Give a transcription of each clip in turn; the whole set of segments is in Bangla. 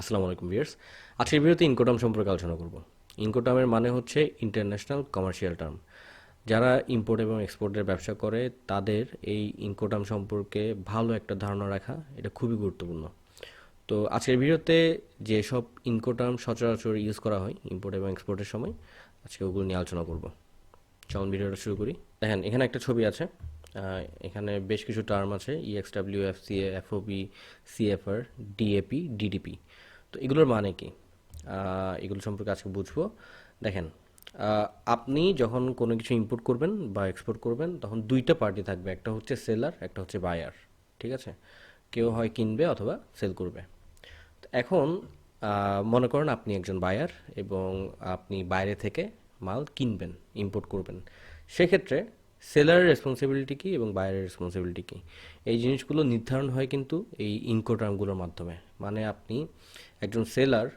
আসসালামু আলাইকুম ভিউয়ার্স। আজকের ভিডিওতে ইনকোটাম সম্পর্কে আলোচনা করব। ইনকোটামের মানে হচ্ছে ইন্টারন্যাশনাল কমার্শিয়াল টার্ম যারা ইম্পোর্ট এবং এক্সপোর্টের ব্যবসা করে, তাদের এই ইনকোটাম সম্পর্কে ভালো একটা ধারণা রাখা, এটা খুবই গুরুত্বপূর্ণ। তো আজকের ভিডিওতে যেসব ইনকোটাম সচরাচর ইউজ করা হয় ইম্পোর্ট এবং এক্সপোর্টের সময়, আজকে ওগুলো নিয়ে আলোচনা করব। চলুন ভিডিওটা শুরু করি। দেখেন, এখানে একটা ছবি আছে। এখানে বেশ কিছু টার্ম আছে EXW FCA FOB CFR DAP DDP তো এগুলোর মানে কি? এগুলো সম্পর্কে আজকে বুঝব। দেখেন আপনি যখন কোনো কিছু ইম্পোর্ট করবেন বা এক্সপোর্ট করবেন, তখন দুইটা পার্টি থাকবে। একটা হচ্ছে সেলার একটা হচ্ছে বায়ার ঠিক আছে? কেউ হয় কিনবে অথবা সেল করবে। এখন মনে করেন আপনি একজন বায়ার এবং আপনি বাইরে থেকে মাল কিনবেন ইম্পোর্ট করবেন। সেক্ষেত্রে সেলারের রেসপন্সিবিলিটি কী এবং বায়ারের রেসপন্সিবিলিটি কী? এই জিনিসগুলো নির্ধারণ হয় কিন্তু এই ইনকোটার্মগুলোর মাধ্যমে। মানে আপনি একজন সেলার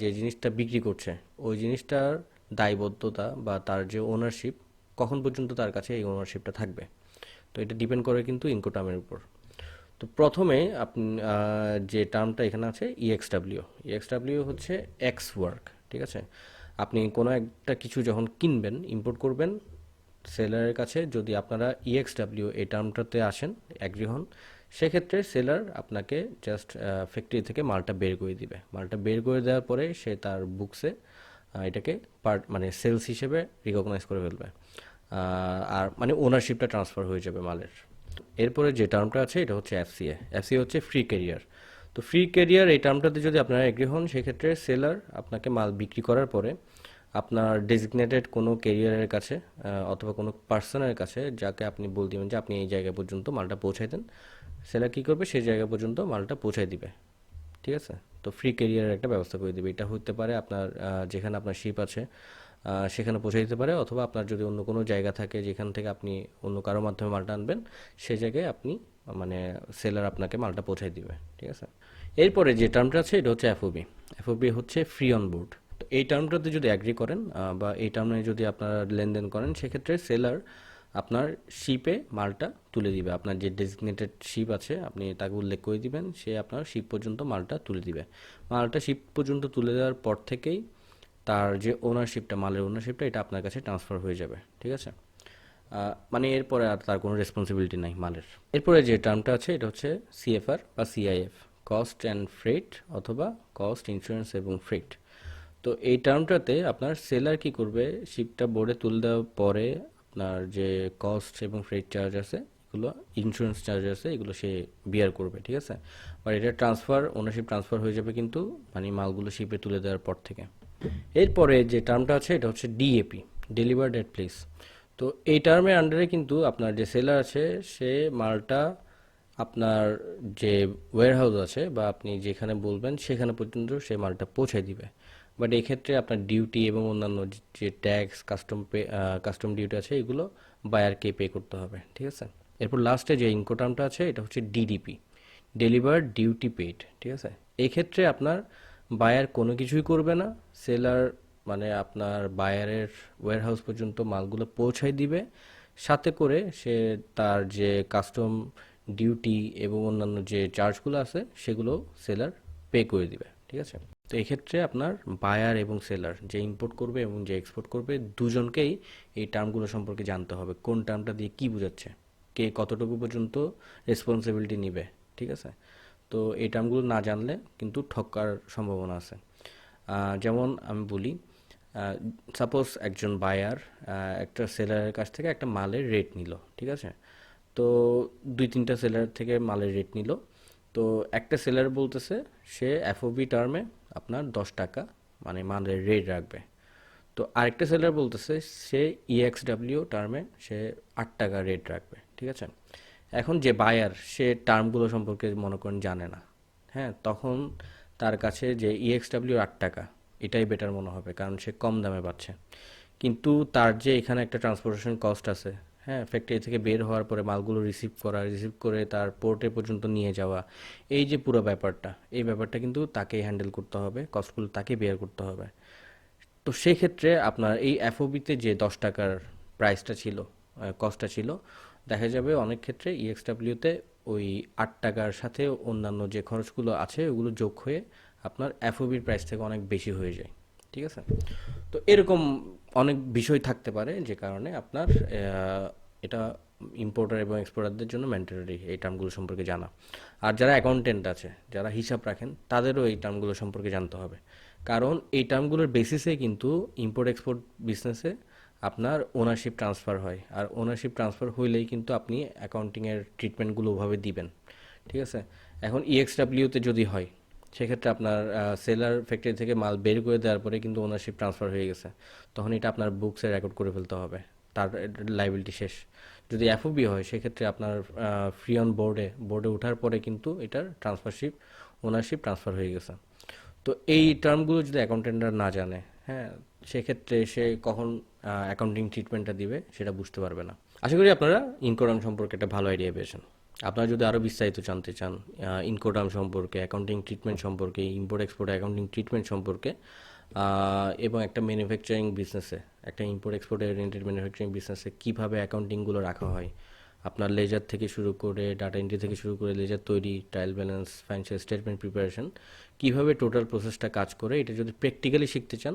যে জিনিসটা বিক্রি করছে, ওই জিনিসটার দায়বদ্ধতা বা তার যে ওনারশিপ কখন পর্যন্ত তার কাছে এই ওনারশিপটা থাকবে? তো এটা ডিপেন্ড করে কিন্তু ইনকোটার্মের উপর। তো প্রথমে আপনি যে টার্মটা এখানে আছে E ইএক্সডাব্লিউ ইএক্সডাব্লিউ হচ্ছে এক্স ওয়ার্ক ঠিক আছে? আপনি কোনো একটা কিছু যখন কিনবেন ইম্পোর্ট করবেন সেলারের কাছে যদি আপনারা E ইএক্সডাব্লিউ এই টার্মটাতে আসেন অ্যাগ্রি হন, সেক্ষেত্রে সেলার আপনাকে জাস্ট ফ্যাক্টরি থেকে মালটা বের করে দিবে। মালটা বের করে দেওয়ার পরে সে তার বুকসে এটাকে পার্ট মানে সেলস হিসেবে রিকগনাইজ করে ফেলবে। আর মানে ওনারশিপটা ট্রান্সফার হয়ে যাবে মালের। এরপরে যে টার্মটা আছে, এটা হচ্ছে এফসিএ এফসিএ হচ্ছে ফ্রি ক্যারিয়ার তো ফ্রি ক্যারিয়ার এই টার্মটাতে যদি আপনারা এগ্রি হন, সেক্ষেত্রে সেলার আপনাকে মাল বিক্রি করার পরে আপনার ডেজিগনেটেড কোনো কেরিয়ারের কাছে অথবা কোনো পার্সনের কাছে যাকে আপনি বল দিবেন যে আপনি এই জায়গা পর্যন্ত মালটা পৌঁছাই দেন। সেলার কী করবে? সেই জায়গা পর্যন্ত মালটা পৌঁছাই দিবে। ঠিক আছে? তো ফ্রি কেরিয়ারের একটা ব্যবস্থা করে দেবে। এটা হতে পারে আপনার যেখানে আপনার শিপ আছে সেখানে পৌঁছে দিতে পারে। অথবা আপনার যদি অন্য কোনো জায়গা থাকে যেখান থেকে আপনি অন্য কারোর মাধ্যমে মালটা আনবেন, সে জায়গায় আপনি মানে সেলার আপনাকে মালটা পৌঁছায় দিবে। ঠিক আছে? এরপরে যে টার্মটা আছে, এটা হচ্ছে এফওবি এফওবি হচ্ছে ফ্রি অন বোর্ড এই টার্মটাতে যদি অ্যাগ্রি করেন বা এই টার্মে যদি আপনারা লেনদেন করেন, সেক্ষেত্রে সেলার আপনার শিপে মালটা তুলে দিবে। আপনার যে ডেজিগনেটেড শিপ আছে, আপনি তাকে উল্লেখ করে দিবেন, সে আপনার শিপ পর্যন্ত মালটা তুলে দিবে। মালটা শিপ পর্যন্ত তুলে দেওয়ার পর থেকেই তার যে ওনারশিপটা মালের ওনারশিপটা এটা আপনার কাছে ট্রান্সফার হয়ে যাবে, ঠিক আছে? মানে এরপরে আর তার কোনো রেসপন্সিবিলিটি নাই মালের। এরপরে যে টার্মটা আছে, এটা হচ্ছে সিএফআর বা সিআইএফ কস্ট অ্যান্ড ফ্রেট অথবা কস্ট ইন্স্যুরেন্স এবং ফ্রেট তো এই টার্মটাতে আপনার সেলার কি করবে? শিপটা বোর্ডে তুলে দেওয়ার পরে আপনার যে কস্ট এবং ফ্রেট চার্জ আছে, এগুলো ইন্স্যুরেন্স চার্জ আছে, এগুলো সে বিয়ার করবে, ঠিক আছে? আর এটা ট্রান্সফার ওনারশিপ ট্রান্সফার হয়ে যাবে কিন্তু মানে মালগুলো শিপে তুলে দেওয়ার পর থেকে। এরপরে যে টার্মটা আছে, এটা হচ্ছে ডিএপি ডেলিভার্ড এট প্লেস তো এই টার্মের আন্ডারে কিন্তু আপনার যে সেলার আছে, সে মালটা আপনার যে ওয়্যারহাউস আছে বা আপনি যেখানে বলবেন, সেখানে পর্যন্ত সে মালটা পৌঁছে দিবে। বাট এই ক্ষেত্রে আপনার ডিউটি এবং অন্যান্য যে tax custom pay custom duty আছে, এগুলো বায়ারকে পে করতে হবে, ঠিক আছে? এরপর লাস্টে যে ইনকোটার্মটা আছে, এটা হচ্ছে ডিডিপি ডেলিভার ডিউটি পেড ঠিক আছে? এই ক্ষেত্রে আপনার বায়ার কোনো কিছুই করবে না সেলার মানে আপনার বায়ারের ওয়্যারহাউস পর্যন্ত মালগুলো পৌঁছাই দিবে, সাথে করে সে তার যে কাস্টম ডিউটি এবং অন্যান্য যে চার্জগুলো আছে, সেগুলো সেলার পে করে দিবে, ঠিক আছে? তো এক্ষেত্রে আপনার বায়ার এবং সেলার যে ইম্পোর্ট করবে এবং যে এক্সপোর্ট করবে, দুজনকেই এই টার্মগুলো সম্পর্কে জানতে হবে। কোন টার্মটা দিয়ে কি বোঝাচ্ছে? কে কতটুকু পর্যন্ত রেসপন্সিবিলিটি নিবে? ঠিক আছে? তো এই টার্মগুলো না জানলে কিন্তু ঠকার সম্ভাবনা আছে। যেমন আমি বলি সাপোজ একজন বায়ার একটা সেলারের কাছ থেকে একটা মালের রেট নিল, ঠিক আছে? তো দুই তিনটা সেলার থেকে মালের রেট নিল তো একটা সেলার বলতেছে, সে এফওবি টার্মে আপনার দশ টাকা মানে মালের রেট রাখবে। তো আরেকটা সেলার বলতেছে, সে E ইএক্সডাব্লিউ টার্মে সে আট টাকা রেট রাখবে, ঠিক আছে? এখন যে বায়ার সে টার্মগুলো সম্পর্কে মনে করেন জানে না। হ্যাঁ তখন তার কাছে যে E ইএক্সডাব্লিউ আট টাকা, এটাই বেটার মনে হবে, কারণ সে কম দামে পাচ্ছে। কিন্তু তার যে এখানে একটা ট্রান্সপোর্টেশন কস্ট আছে হ্যাঁ ফ্যাক্টরি থেকে বের হওয়ার পরে মালগুলো রিসিভ করা রিসিভ করে তার পোর্টে পর্যন্ত নিয়ে যাওয়া, এই যে পুরো ব্যাপারটা, এই ব্যাপারটা কিন্তু তাকেই হ্যান্ডেল করতে হবে কস্টগুলো তাকে বেয়ার করতে হবে। তো সেক্ষেত্রে আপনার এই এফওবিতে যে দশ টাকার প্রাইসটা ছিল কস্টটা ছিল, দেখা যাবে অনেক ক্ষেত্রে ইএক্সডাব্লিউতে ওই আট টাকার সাথে অন্যান্য যে খরচগুলো আছে, ওগুলো যোগ হয়ে আপনার এফওবির প্রাইস থেকে অনেক বেশি হয়ে যায়, ঠিক আছে? তো এরকম অনেক বিষয় থাকতে পারে যে কারণে আপনার এটা ইম্পোর্টার এবং এক্সপোর্টারদের জন্য ম্যান্ডেটরি এই টার্মগুলো সম্পর্কে জানা। আর যারা অ্যাকাউন্টেন্ট আছে, যারা হিসাব রাখেন, তাদেরও এই টার্মগুলো সম্পর্কে জানতে হবে। কারণ এই টার্মগুলোর বেসিসে কিন্তু ইম্পোর্ট এক্সপোর্ট বিজনেসে আপনার ওনারশিপ ট্রান্সফার হয়। আর ওনারশিপ ট্রান্সফার হইলেই কিন্তু আপনি অ্যাকাউন্টিংয়ের ট্রিটমেন্টগুলো ওভাবে দিবেন। ঠিক আছে? এখন ইএক্সডাব্লিউতে যদি হয় সেক্ষেত্রে আপনার সেলার ফ্যাক্টরি থেকে মাল বের করে দেওয়ার পরে কিন্তু ওনারশিপ ট্রান্সফার হয়ে গেছে। তখন এটা আপনার বুকসে রেকর্ড করে ফেলতে হবে। তার লাইবিলিটি শেষ। যদি এফওবি হয় সেক্ষেত্রে আপনার ফ্রি অন বোর্ডে বোর্ডে ওঠার পরে কিন্তু এটার ট্রান্সফারশিপ ওনারশিপ ট্রান্সফার হয়ে গেছে। তো এই টার্মগুলো যদি অ্যাকাউন্টেন্টরা না জানে হ্যাঁ সেক্ষেত্রে সে কখন অ্যাকাউন্টিং ট্রিটমেন্টটা দিবে সেটা বুঝতে পারবে না। আশা করি আপনারা ইনকোডাম সম্পর্কে একটা ভালো আইডিয়া পেয়েছেন। আপনারা যদি আরও বিস্তারিত জানতে চান ইনকোডাম সম্পর্কে অ্যাকাউন্টিং ট্রিটমেন্ট সম্পর্কে ইম্পোর্ট এক্সপোর্ট অ্যাকাউন্টিং ট্রিটমেন্ট সম্পর্কে এবং একটা ম্যানুফ্যাকচারিং বিজনেসে একটা ইম্পোর্ট এক্সপোর্ট ওরিয়েন্টেড ম্যানুফ্যাকচারিং বিজনেসে কীভাবে অ্যাকাউন্টিংগুলো রাখা হয়, আপনার লেজার থেকে শুরু করে ডাটা এন্ট্রি থেকে শুরু করে লেজার তৈরি trial balance financial statement preparation কীভাবে টোটাল প্রসেসটা কাজ করে, এটা যদি প্র্যাকটিক্যালি শিখতে চান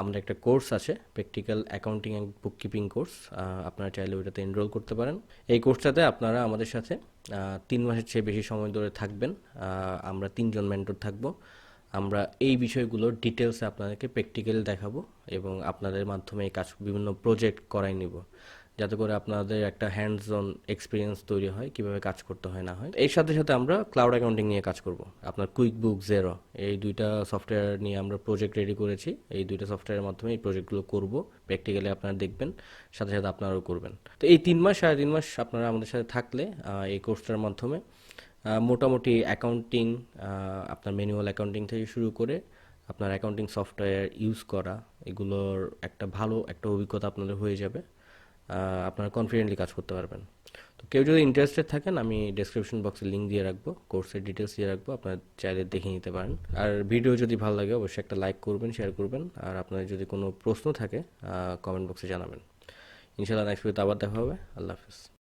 আমাদের একটা কোর্স আছে practical accounting and bookkeeping course আপনারা চাইলে ওইটাতে এনরোল করতে পারেন। এই কোর্সটাতে আপনারা আমাদের সাথে তিন মাসের চেয়ে বেশি সময় ধরে থাকবেন। আমরা তিনজন মেন্টর থাকব। আমরা এই বিষয়গুলোর ডিটেলসে আপনাদেরকে প্র্যাকটিক্যাল দেখাবো এবং আপনাদের মাধ্যমে এই কাজ বিভিন্ন প্রজেক্ট করাই নিব। যাতে করে আপনাদের একটা হ্যান্ডস অন এক্সপিরিয়েন্স তৈরি হয়, কীভাবে কাজ করতে হয়, না হয়। এর সাথে সাথে আমরা ক্লাউড অ্যাকাউন্টিং নিয়ে কাজ করব। আপনার কুইক বুক জেরো এই দুইটা সফটওয়্যার নিয়ে আমরা প্রজেক্ট রেডি করেছি। এই দুইটা সফটওয়্যারের মাধ্যমে এই প্রজেক্টগুলো করব। প্র্যাকটিক্যালি আপনারা দেখবেন, সাথে সাথে আপনারাও করবেন। তো এই তিন মাস, সাড়ে তিন মাস আপনারা আমাদের সাথে থাকলে এই কোর্সটার মাধ্যমে মোটামুটি অ্যাকাউন্টিং আপনার ম্যানুয়াল অ্যাকাউন্টিং থেকে শুরু করে আপনার অ্যাকাউন্টিং সফটওয়্যার ইউজ করা, এগুলোর একটা ভালো একটা অভিজ্ঞতা আপনাদের হয়ে যাবে। আপনারা কনফিডেন্টলি কাজ করতে পারবেন। তো কেউ যদি ইন্টারেস্টেড থাকেন, আমি ডেসক্রিপশন বক্সে লিঙ্ক দিয়ে রাখব কোর্সের ডিটেলস দিয়ে রাখব, আপনারা চাইলে দেখে নিতে পারেন। আর ভিডিও যদি ভালো লাগে, অবশ্যই একটা লাইক করবেন শেয়ার করবেন, আর আপনাদের যদি কোনো প্রশ্ন থাকে কমেন্ট বক্সে জানাবেন। ইনশাল্লাহ নেক্সট ভিডিওতে আবার দেখা হবে। আল্লাহ হাফিজ।